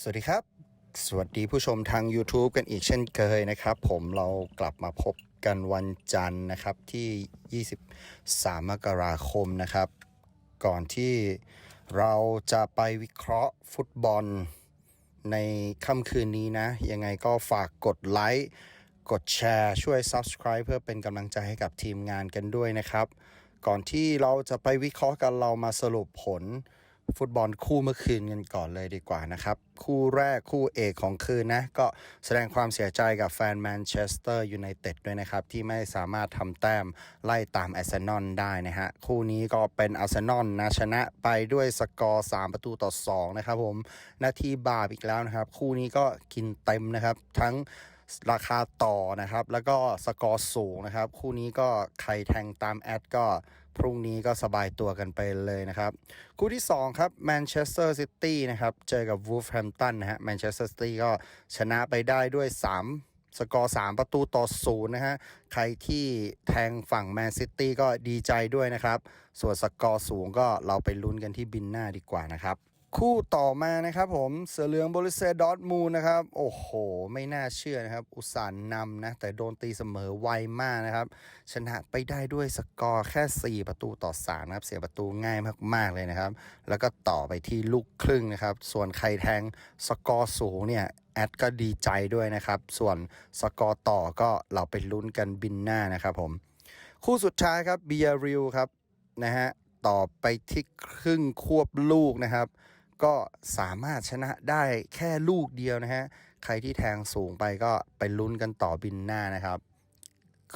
สวัสดีครับ สวัสดีผู้ชมทาง YouTube กันอีกเช่นเคยนะครับ ผมเรากลับมาพบกันวันจันทร์นะครับที่ 23 มกราคมนะครับ ก่อนที่เราจะไปวิเคราะห์ฟุตบอลในค่ำคืนนี้นะ ยังไงก็ฝากกดไลค์กดแชร์ช่วย Subscribe เพื่อเป็นกำลังใจให้กับทีมงานกันด้วยนะครับ ก่อนที่เราจะไปวิเคราะห์กันเรามาสรุปผล ฟุตบอลคู่เมื่อคืนกันก่อนเลยดีกว่านะครับ คู่แรกคู่เอกของคืนนะ ก็แสดงความเสียใจกับแฟนแมนเชสเตอร์ยูไนเต็ดด้วยนะครับ ที่ไม่สามารถทำแต้มไล่ตามอาร์เซนอลได้นะฮะ คู่นี้ก็เป็นอาร์เซนอลนะชนะไปด้วยสกอร์ 3 ประตูต่อ 2 นะครับผม นาทีบาปอีกแล้วนะครับ คู่นี้ก็กินเต็มนะครับทั้งราคาต่อนะครับ แล้วก็สกอร์สูงนะครับ คู่นี้ก็ใครแทงตามแอดก็ พรุ่งนี้ก็สบายตัวกันไปเลยนะครับ คู่ที่ 2 ครับแมนเชสเตอร์ซิตี้นะครับ เจอกับวูฟแฮมตันนะฮะแมนเชสเตอร์ซิตี้ก็ชนะไปได้ด้วย 3สกอร์ 3 ประตูต่อศูนย์นะฮะ ใครที่แทงฝั่งแมนซิตี้ก็ดีใจด้วยนะครับ ส่วนสกอร์สูงก็เราไปลุ้นกันที่บินหน้าดีกว่านะครับ คู่ต่อมานะครับผมเสือเหลืองบริเซดอร์มูลนะครับ โอ้โห ไม่น่าเชื่อนะครับ อุตสาห์นำนะ แต่โดนตีเสมอไวมากนะครับ ชนะไปได้ด้วยสกอร์แค่ 4 ประตูต่อ3นะครับ เสียประตูง่ายมากๆเลยนะครับ แล้วก็ต่อไปที่ลูกครึ่งนะครับ ส่วนใครแทงสกอร์สูงเนี่ยแอดก็ดีใจด้วยนะครับ ส่วนสกอร์ต่อก็เราไปลุ้นกันบินหน้านะครับผม คู่สุดท้ายครับเบียริวครับนะฮะต่อไปที่ครึ่งควบลูกนะครับ ก็สามารถชนะได้แค่ลูกเดียวนะฮะ ใครที่แทงสูงไปก็ไปลุ้นกันต่อบินหน้านะครับ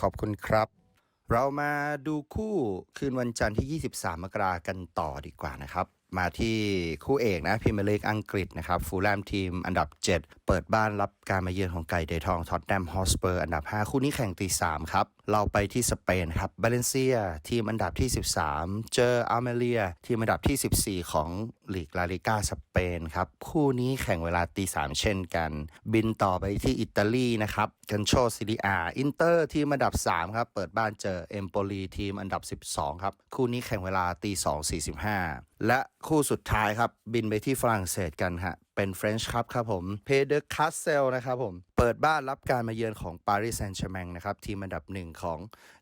ขอบคุณครับ เรามาดูคู่คืนวันจันทร์ที่ 23 มกรากันต่อดีกว่านะครับ มาที่คู่เอกนะพรีเมียร์ลีกอังกฤษนะครับ ฟูลแลมทีมอันดับ 7 เปิดบ้านรับการมาเยือนของไก่เดทองท็อตแนมฮอสเปอร์อันดับ 5 คู่นี้แข่งตี3ครับเราไปที่สเปนครับบาเลนเซีย ทีมอันดับที่ 13 เจออาร์เมเลีย ทีมอันดับที่ 14 ของ ลีกลาลิก้าสเปนครับ คู่นี้แข่งเวลาตีสามเช่นกัน บินต่อไปที่อิตาลีนะครับกันโชซิลิอาอินเตอร์ทีมอันดับ 3 ครับ เปิดบ้านเจอเอมโปลีทีมอันดับ 12 ครับ คู่นี้แข่งเวลาตี2 45และคู่สุดท้ายครับ บินไปที่ฝรั่งเศสกันฮะ เป็นเฟรนช์ครับครับผมเพเดอร์คัสเซลนะครับผม เปิดบ้านรับการมาเยือนของปารีสแซงต์แชร์แมงนะครับ ทีมอันดับหนึ่งของ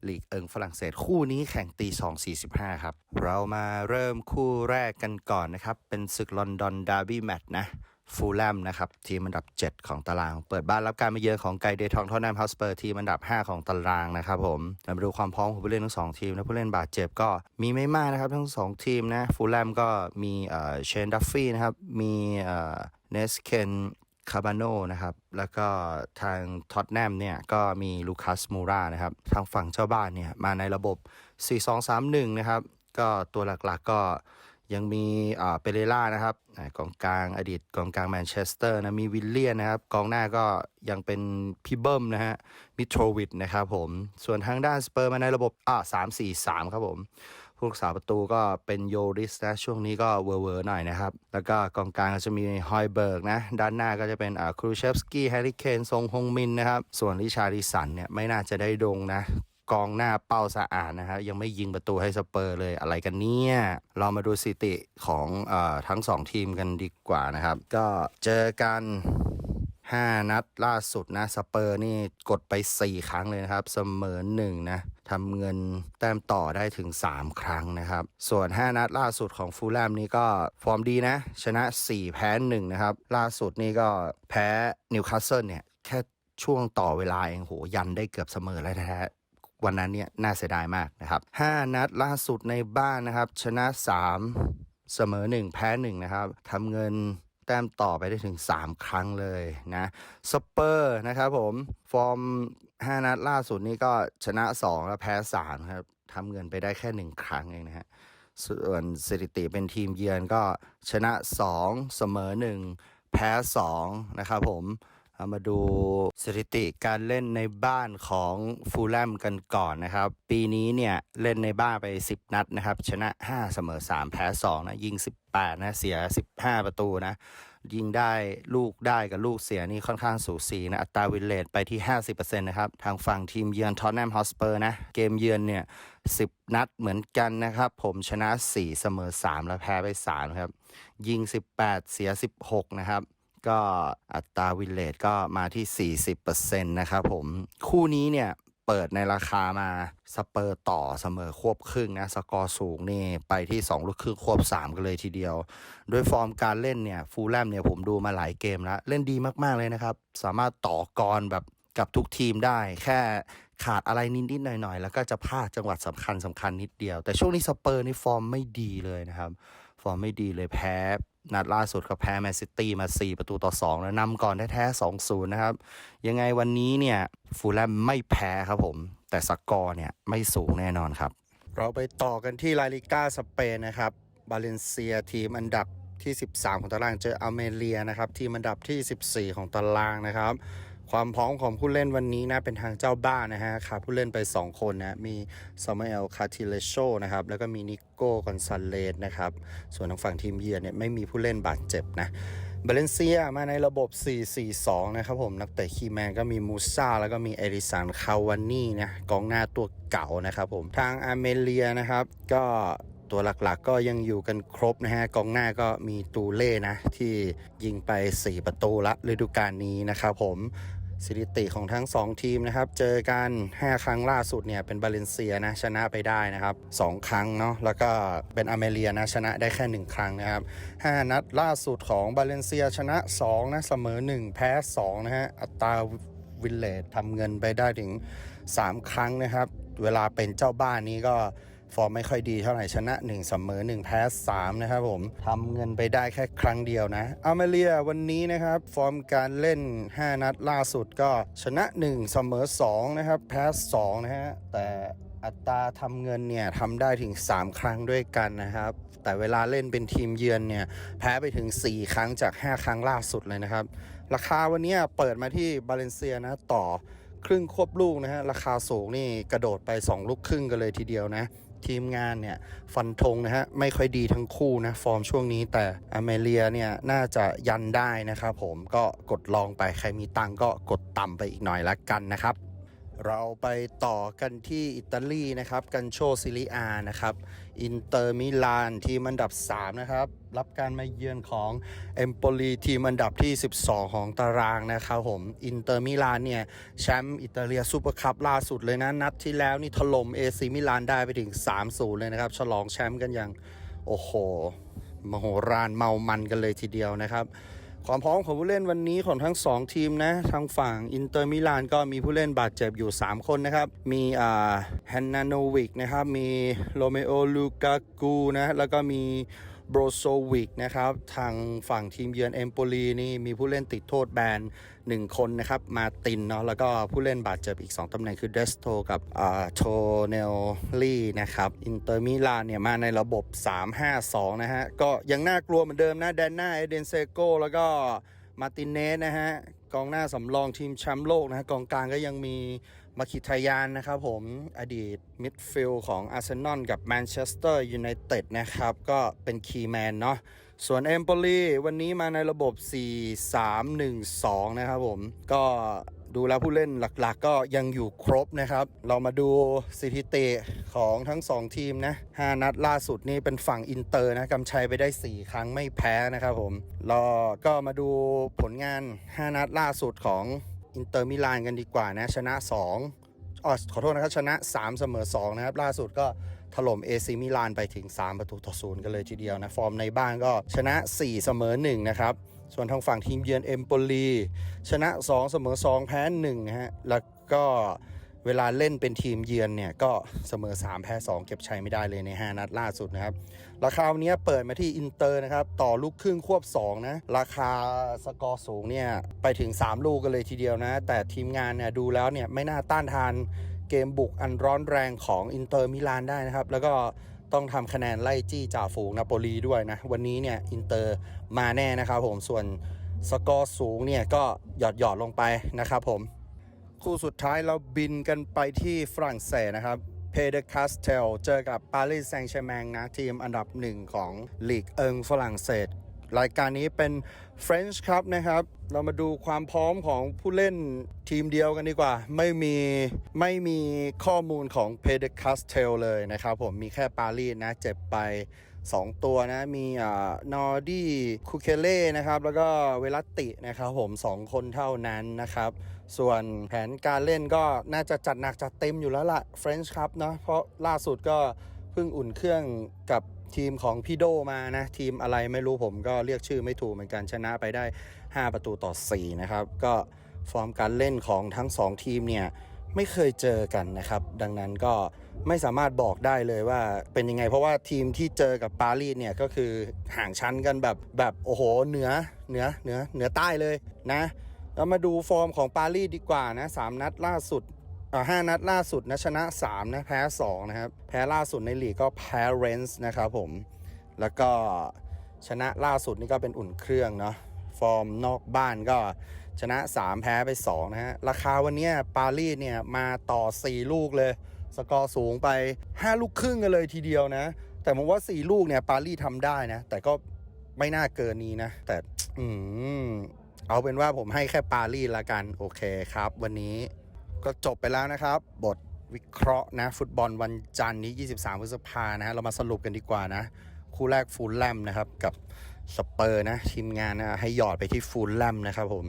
ลีกเอิงฝรั่งเศสคู่นี้แข่งตี 2 45 ครับ เรามาเริ่มคู่แรกกันก่อนนะครับ เป็นศึกลอนดอนดาร์บี้แมตช์นะ ฟูลแลมนะครับทีมอันดับ 7 ของตาราง เปิดบ้านรับการมาเยือนของไกเดทองทอนแนมฮอสเปอร์ทีมอันดับ 5 ของตารางนะครับผมเรามาดูความพร้อมของผู้เล่นทั้งสองทีมนะผู้เล่นบาดเจ็บก็มีไม่มากนะครับ ทั้งสองทีมนะฟูลแลมก็มีเอ่อเชนดัฟฟี่นะครับ มีเอ่อเนสเคนคาบาโนนะครับ แล้วก็ทางท็อตแนมเนี่ย ก็มีลูคัสมูรานะครับ ทางฝั่งเจ้าบ้านเนี่ย มาในระบบ 4-2-3-1 นะครับ ก็ตัวหลักๆก็ ยังมีเปเรล่านะครับกองกลางอดีตกองกลางแมนเชสเตอร์นะมีวิลเลียนนะครับกองหน้าก็ยังเป็นพี่เบิ้มนะฮะมิโทรวิดนะครับผมส่วนทางด้านสเปอร์มาในระบบอ่าสามสี่สามครับผมผู้รักษาประตูก็เป็นโยริสนะช่วงนี้ก็เวอร์เวอร์หน่อยนะครับ แล้วก็กองกลางก็จะมีฮอยเบิร์กนะ ด้านหน้าก็จะเป็นอ่าครูเชฟสกี้แฮร์รี่เคนซงฮงมินนะครับ ส่วนริชาริสันเนี่ยไม่น่าจะได้ดงนะ กองหน้าเป้าสะอาดนะครับยังไม่ยิงประตูให้สเปอร์เลยอะไรกันเนี่ย เรามาดูสถิติของอทั้งสองทีมกันดีกว่านะครับ ก็เจอกัน 5 นัดล่าสุดนะสเปอร์นี่กดไป 4 ครั้งเลยนะครับ เสมอ1นะทำเงินแต้มต่อได้ถึง 3 ครั้งนะครับ ส่วน 5 นัดล่าสุดของฟูลแลมนี่ก็ฟอร์มดีนะ ชนะ 4 แพ้ 1 นะครับ ล่าสุดนี่ก็แพ้นิวคาสเซิลเนี่ย แค่ช่วงต่อเวลาเองโหยันได้เกือบเสมอแล้วแท้ วันนั้นเนี่ยน่าเสียดายมากนะครับ 5 นัดล่าสุดในบ้านนะครับ ชนะ 3 เสมอ 1 แพ้ 1 นะครับทำเงินแต้มต่อไปได้ถึง 3 ครั้งเลยนะสเปอร์นะครับผม ฟอร์ม 5 นัดล่าสุดนี้ก็ชนะ 2 แล้วแพ้ 3 ครับทำเงินไปได้แค่ 1 ครั้งเองนะฮะส่วนสถิติเป็นทีมเยือนก็ชนะ 2 เสมอ 1 แพ้ 2 นะครับผม เอามาดูสถิติการเล่นในบ้านของฟูลแลมกันก่อนนะครับ ปีนี้เนี่ยเล่นในบ้านไป 10 นัดนะครับ ชนะ 5 เสมอ 3 แพ้2นะยิง 18 นะ เสีย 15 ประตูนะ ยิงได้ลูกได้กับลูกเสียนี่ค่อนข้างสูสีนะ อัตราวินเลทไปที่ 50%นะครับ ทางฝั่งทีมเยือนทอตแนมฮอสเปอร์นะ เกมเยือนเนี่ย 10 นัดเหมือนกันนะครับ ผมชนะ 4 เสมอ 3 แล้วแพ้ไป 3 ครับ ยิง 18 เสีย 16 นะครับ ก็อัตราวินเลทก็มาที่ 40%นะครับผม คู่นี้เนี่ยเปิดในราคามาสเปอร์ต่อเสมอควบครึ่งนะ สกอร์สูงนี่ไปที่ 2 ลูกครึ่งควบ 3 กันเลยทีเดียว โดยฟอร์มการเล่นเนี่ยฟูลแลมเนี่ยผมดูมาหลายเกมแล้ว เล่นดีมากๆเลยนะครับ สามารถต่อกรแบบกับทุกทีมได้แค่ขาดอะไรนิดๆหน่อยๆ แล้วก็จะพลาดจังหวัดสำคัญสำคัญนิดเดียว แต่ช่วงนี้สเปอร์นี่ฟอร์มไม่ดีเลยนะครับ ฟอร์มไม่ดีเลยแพ้ นัดล่าสุดก็แพ้แมนซิตี้มา 4 ประตูต่อ 2 แล้วนำก่อนแท้ๆ2-0 นะครับ ยังไงวันนี้เนี่ยฟูลแลมไม่แพ้ครับผม แต่สกอร์เนี่ยไม่สูงแน่นอนครับ เราไปต่อกันที่ลาลิก้าสเปนนะครับ บาเลนเซียทีมอันดับที่ 13 ของตารางเจออเมเรียนะครับ ทีมอันดับที่ 14 ของตารางนะครับ ความพร้อมของผู้เล่นวันนี้นะเป็นทางเจ้าบ้านนะฮะขาผู้เล่นไป 2 คนนะมีซามูเอลคาติเลโชนะครับแล้วก็มีนิโก้กอนซาเลสนะครับส่วนทางฝั่งทีมเยือนเนี่ยไม่มีผู้เล่นบาดเจ็บนะบาเลนเซียมาในระบบ 4-4-2 นะครับผมนักเตะคีแมนก็มีมูซาแล้วก็มีเอริสันคาวานี่นะกองหน้าตัวเก่านะครับผมทางอาร์เมเลียนะครับก็ตัวหลักๆก็ยังอยู่กันครบนะฮะ กองหน้าก็มีตูเล่นะ ที่ยิงไป 4 ประตูละฤดูกาลนี้นะครับผม สถิติของทั้ง 2 ทีมนะครับ เจอกัน 5 ครั้งล่าสุดเนี่ยเป็นบาเลนเซียนะชนะไปได้นะครับ 2 ครั้งเนาะแล้วก็เป็นอเมเรียนะชนะได้แค่ 1 ครั้งนะครับ 5 นัดล่าสุดของบาเลนเซียชนะ2นะเสมอ 1 แพ้ 2 นะฮะอัตราวินเลททำเงินไปได้ถึง 3 ครั้งนะครับ เวลาเป็นเจ้าบ้านนี้ก็ ฟอร์มไม่ค่อยดีเท่าไหร่ชนะ1เสมอ1แพ้3นะครับผมทำเงินไปได้แค่ครั้งเดียวนะอามาเลียวันนี้นะครับฟอร์มการเล่น 5 นัดล่าสุดก็ชนะ 1 เสมอ2นะครับแพ้2นะฮะแต่อัตราทำเงินเนี่ยทำได้ถึง 3 ครั้งด้วยกันนะครับ แต่เวลาเล่นเป็นทีมเยือนเนี่ยแพ้ไปถึง 4 ครั้งจาก 5 ครั้งล่าสุดเลยนะครับ ราคาวันนี้เปิดมาที่บาเลนเซียนะต่อครึ่งควบลูกนะฮะราคาสูงนี่กระโดดไป 2 ลูกครึ่งกันเลยทีเดียวนะ ทีมงานเนี่ยฟันธงนะฮะไม่ค่อยดีทั้งคู่นะฟอร์มช่วงนี้แต่อเมเลียเนี่ยน่าจะยันได้นะครับผมก็กดลองไปใครมีตังก็กดต่ำไปอีกหน่อยละกันนะครับ เราไปต่อกันที่อิตาลีนะครับ กันโชซิลิอานะครับ อินเตอร์มิลานทีมอันดับ 3 นะครับ รับการมาเยือนของเอมโปลีทีมอันดับที่ 12 ของตารางนะครับผม อินเตอร์มิลานเนี่ย แชมป์อิตาเลียซูเปอร์คัพล่าสุดเลยนะ นัดที่แล้วนี่ถล่มเอซีมิลานได้ไปถึง 3-0 เลยนะครับ ฉลองแชมป์กันอย่าง โอ้โห มโหฬารเมามันกันเลยทีเดียวนะครับ ความพร้อมของผู้เล่นวันนี้ของทั้ง 2 ทีมนะ ทางฝั่งอินเตอร์มิลานก็มีผู้เล่นบาดเจ็บอยู่ 3 คนนะครับ มีอ่าแฮนนาโนวิกนะครับ มีโรเมโอลูกากูนะ แล้วก็มี โบรโซวิกนะครับ ทางฝั่งทีมเยือนเอมโปลีนี่มีผู้เล่นติดโทษแบน 1 คนนะครับ มาตินเนาะแล้วก็ผู้เล่นบาดเจ็บอีก 2ตำแหน่งคือเดสโตกับอ่าโทเนลลี่นะครับอินเตอร์มิลานเนี่ยมาในระบบ 3-5-2 นะฮะ ก็ยังน่ากลัวเหมือนเดิมนะแดนหน้าเอเดนเซโกแล้วก็มาตินเนสนะฮะกองหน้าสำรองทีมแชมป์โลกนะฮะกองกลางก็ยังมี มาคิทายานนะครับผมอดีตมิดฟิลด์ของอาร์เซนอลกับแมนเชสเตอร์ยูไนเต็ดนะครับ ก็เป็นคีย์แมนเนาะส่วนเอมโปลีวันนี้มาในระบบ 4-3-1-2 นะครับผมก็ดูแล้วผู้เล่นหลักๆก็ยังอยู่ครบนะครับ เรามาดูสถิติของทั้ง 2 ทีมนะ 5 นัดล่าสุดนี่เป็นฝั่งอินเตอร์นะกำชัยไปได้ 4 ครั้งไม่แพ้นะครับผมเราก็มาดูผลงาน 5 นัดล่าสุดของ อินเตอร์มิลานกันดีกว่านะ ชนะ2อ๋อขอโทษนะครับ ชนะ 3 เสมอ 2 นะครับ ล่าสุดก็ถล่มเอซิมิลานไปถึง 3 ประตูต่อศูนย์กันเลยทีเดียวนะ ฟอร์มในบ้านก็ชนะ 4 เสมอ 1 นะครับ ส่วนทางฝั่งทีมเยือนเอมโปลีชนะ 2 เสมอ 2 แพ้1นะฮะแล้วก็ เวลาเล่นเป็นทีมเยือนเนี่ยก็เสมอ 3 แพ้ 2 เก็บชัยไม่ได้เลยใน 5 นัดล่าสุดนะครับ ราคาวันนี้เปิดมาที่อินเตอร์นะครับ ต่อลูกครึ่งควบ 2 นะ ราคาสกอร์สูงเนี่ย ไปถึง 3 ลูกกันเลยทีเดียวนะ แต่ทีมงานเนี่ยดูแล้วเนี่ยไม่น่าต้านทานเกมบุกอันร้อนแรงของอินเตอร์มิลานได้นะครับ แล้วก็ต้องทำคะแนนไล่จี้จ่าฝูงนาโปลีด้วยนะ วันนี้เนี่ยอินเตอร์มาแน่นะครับผมส่วนสกอร์สูงเนี่ยก็หยอดหยอดลงไปนะครับผม คู่สุดท้ายเราบินกันไปที่ฝรั่งเศสนะครับเพเดคาสเทลเจอกับปารีสแซงต์แชร์แมงนะ ทีมอันดับหนึ่งของลีกเอิงฝรั่งเศส รายการนี้เป็น French Cup นะครับ เรามาดูความพร้อมของผู้เล่นทีมเดียวกันดีกว่า ไม่มีไม่มีข้อมูลของเพเดคาสเทลเลยนะครับผมมีแค่ปารีสนะ เจ็บไป 2 ตัวนะ มีอ่านอร์ดี้คูเคเล่นะครับ แล้วก็เวลัตตินะครับผม 2 คนเท่านั้นนะครับ ส่วนแผนการเล่นก็น่าจะจัดหนักจัดเต็มอยู่แล้วล่ะเฟรนช์ครับเนาะเพราะล่าสุดก็เพิ่งอุ่นเครื่องกับทีมของพี่โดมานะ ทีมอะไรไม่รู้ผมก็เรียกชื่อไม่ถูกเหมือนกันชนะไปได้ 5 ประตูต่อ 4 นะครับ ก็ฟอร์มการเล่นของทั้ง 2 ทีมเนี่ยไม่เคยเจอกันนะครับ ดังนั้นก็ไม่สามารถบอกได้เลยว่าเป็นยังไง เพราะว่าทีมที่เจอกับปารีสเนี่ยก็คือห่างชั้นกันแบบแบบโอ้โหเหนือเหนือเหนือเหนือใต้เลยนะ แล้วมาดูฟอร์มของปารีสดีกว่านะสามนัดล่าสุดอ่าห้านัดล่าสุดนะชนะ 3 นะแพ้ 2 นะครับ แพ้ล่าสุดในลีกก็แพ้เรนส์นะครับผม แล้วก็ชนะล่าสุดนี่ก็เป็นอุ่นเครื่องเนาะฟอร์มนอกบ้านก็ชนะ 3 แพ้ไป 2 นะฮะ ราคาวันนี้ปารีสเนี่ยมาต่อ 4 ลูกเลย สกอร์สูงไป 5 ลูกครึ่งกันเลยทีเดียวนะ แต่ผมว่า 4 ลูกเนี่ยปารีสทำได้นะ แต่ก็ไม่น่าเกินนี้นะ แต่อืม เอาเป็นว่าผมให้แค่ปารีสละกันโอเคครับ วันนี้ก็จบไปแล้วนะครับ บทวิเคราะห์นะ ฟุตบอลวันจันทร์นี้ 23 พฤษภานะฮะเรามาสรุปกันดีกว่านะ คู่แรกฟูลแลมนะครับ กับสเปอร์นะ ทีมงานนะให้หยอดไปที่ฟูลแลมนะครับผม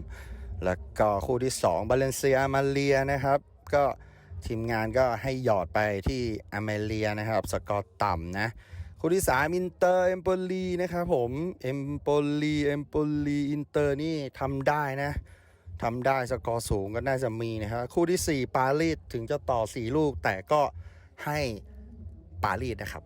แล้วก็คู่ที่ 2 บาเลนเซียมาเลียนะครับ ก็ทีมงานก็ให้หยอดไปที่อเมเลียนะครับ สกอร์ต่ำนะ คู่ที่3อินเตอร์เอมโปลีนะครับผมเอมโปลีเอมโปลีอินเตอร์นี่ทำได้นะทำได้สกอร์สูงก็น่าจะมีนะครับคู่ที่ 4 ปารีสถึงจะต่อ 4 ลูก แต่ก็ให้ปารีสนะครับ